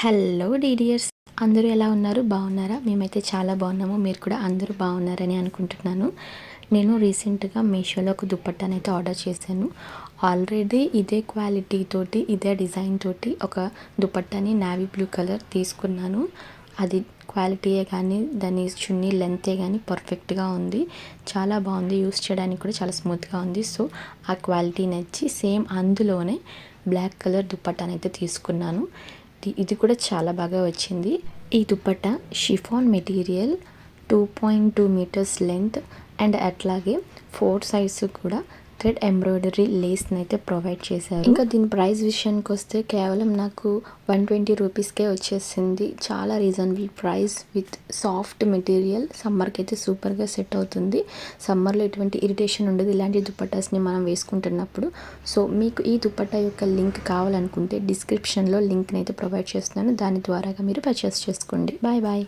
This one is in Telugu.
హలో డీడియర్స్ అందరూ ఎలా ఉన్నారు? బాగున్నారా? మేమైతే చాలా బాగున్నాము. మీరు కూడా అందరూ బాగున్నారని అనుకుంటున్నాను. నేను రీసెంట్గా మీషోలో ఒక దుప్పట్టాని అయితే ఆర్డర్ చేశాను. ఆల్రెడీ ఇదే క్వాలిటీ తోటి ఇదే డిజైన్ తోటి ఒక దుప్పట్టాని నావీ బ్లూ కలర్ తీసుకున్నాను. అది క్వాలిటీయే కానీ దాని చున్నీ లెంతే కానీ పర్ఫెక్ట్గా ఉంది. చాలా బాగుంది. యూస్ చేయడానికి కూడా చాలా స్మూత్గా ఉంది. సో ఆ క్వాలిటీ నచ్చి సేమ్ అందులోనే బ్లాక్ కలర్ దుప్పట్టాని అయితే తీసుకున్నాను. ఇది కూడా చాలా బాగా వచ్చింది. ఈ dupatta chiffon material two point two meters length and అట్లాగే ఫోర్ సైజు కూడా థ్రెడ్ ఎంబ్రాయిడరీ లేస్ని అయితే ప్రొవైడ్ చేశారు. ఇంకా దీని ప్రైస్ విషయానికి వస్తే కేవలం నాకు వన్ ట్వంటీ రూపీస్కే వచ్చేసింది. చాలా reasonable price with soft material సమ్మర్కి అయితే సూపర్గా సెట్ అవుతుంది. సమ్మర్లో ఎటువంటి ఇరిటేషన్ ఉండదు. ఇలాంటి దుపట్టాస్ని మనం వేసుకుంటున్నప్పుడు. సో మీకు ఈ దుపట్టా యొక్క లింక్ కావాలనుకుంటే డిస్క్రిప్షన్లో లింక్ని అయితే ప్రొవైడ్ చేస్తున్నాను. దాని ద్వారాగా మీరు పర్చేస్ చేసుకోండి. Bye bye